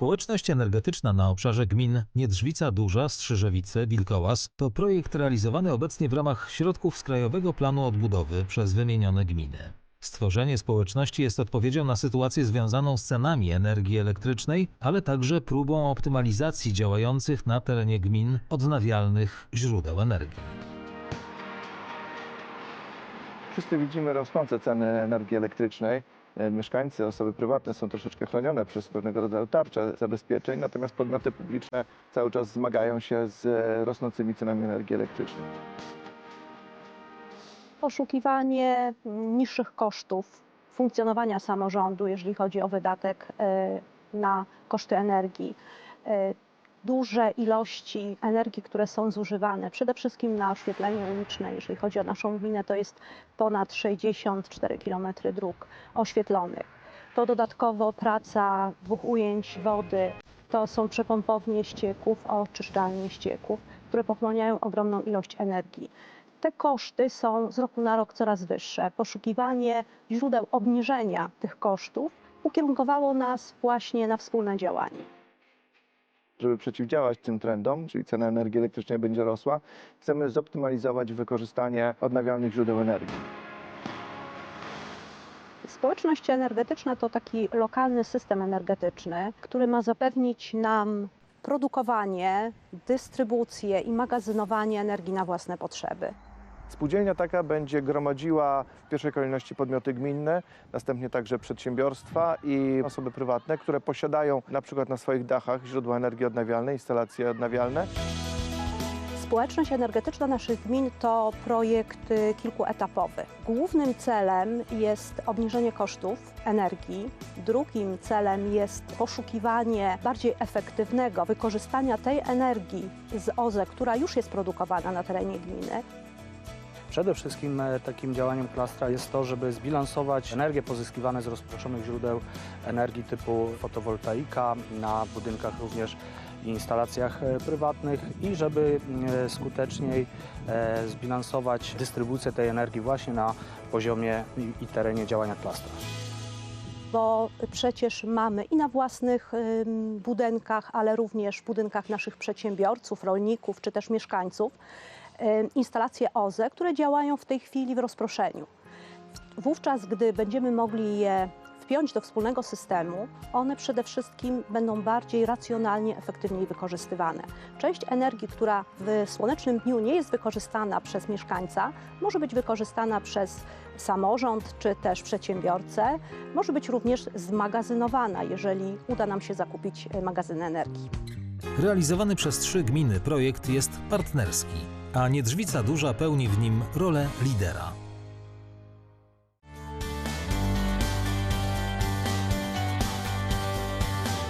Społeczność energetyczna na obszarze gmin Niedrzwica Duża, Strzyżewice, Wilkołas to projekt realizowany obecnie w ramach środków z Krajowego Planu Odbudowy przez wymienione gminy. Stworzenie społeczności jest odpowiedzią na sytuację związaną z cenami energii elektrycznej, ale także próbą optymalizacji działających na terenie gmin odnawialnych źródeł energii. Wszyscy widzimy rosnące ceny energii elektrycznej. E, Mieszkańcy, osoby prywatne są troszeczkę chronione przez pewnego rodzaju tarcze zabezpieczeń, natomiast podmioty publiczne cały czas zmagają się z e, rosnącymi cenami energii elektrycznej. poszukiwanie niższych kosztów funkcjonowania samorządu, jeżeli chodzi o wydatek e, na koszty energii. Duże ilości energii, które są zużywane, przede wszystkim na oświetlenie uliczne, jeżeli chodzi o naszą gminę, to jest ponad 64 km dróg oświetlonych. To dodatkowo praca dwóch ujęć wody, to są przepompownie ścieków, oczyszczalnie ścieków, które pochłaniają ogromną ilość energii te koszty są z roku na rok coraz wyższe. Poszukiwanie źródeł obniżenia tych kosztów ukierunkowało nas właśnie na wspólne działanie. Żeby przeciwdziałać tym trendom, czyli cena energii elektrycznej będzie rosła, chcemy zoptymalizować wykorzystanie odnawialnych źródeł energii. Społeczność energetyczna to taki lokalny system energetyczny, który ma zapewnić nam produkowanie, dystrybucję i magazynowanie energii na własne potrzeby. Spółdzielnia taka będzie gromadziła w pierwszej kolejności podmioty gminne, następnie także przedsiębiorstwa i osoby prywatne, które posiadają na przykład na swoich dachach źródła energii odnawialnej, instalacje odnawialne. Społeczność energetyczna naszych gmin to projekt y, kilkuetapowy. Głównym celem jest obniżenie kosztów energii. Drugim celem jest poszukiwanie bardziej efektywnego wykorzystania tej energii z OZE, która już jest produkowana na terenie gminy. Przede wszystkim e, takim działaniem klastra jest to, żeby zbilansować energię pozyskiwane z rozproszonych źródeł energii typu fotowoltaika na budynkach również i instalacjach e, prywatnych i żeby e, skuteczniej zbilansować dystrybucję tej energii właśnie na poziomie i- terenie działania klastra. bo przecież mamy i na własnych budynkach, ale również w budynkach naszych przedsiębiorców, rolników czy też mieszkańców instalacje OZE, które działają w tej chwili w rozproszeniu. Wówczas, gdy będziemy mogli je wpiąć do wspólnego systemu, one przede wszystkim będą bardziej racjonalnie, efektywniej wykorzystywane. Część energii, która w słonecznym dniu nie jest wykorzystana przez mieszkańca, może być wykorzystana przez samorząd czy też przedsiębiorcę, może być również zmagazynowana, jeżeli uda nam się zakupić e, magazyn energii. Realizowany przez trzy gminy projekt jest partnerski, a Niedrzwica Duża pełni w nim rolę lidera.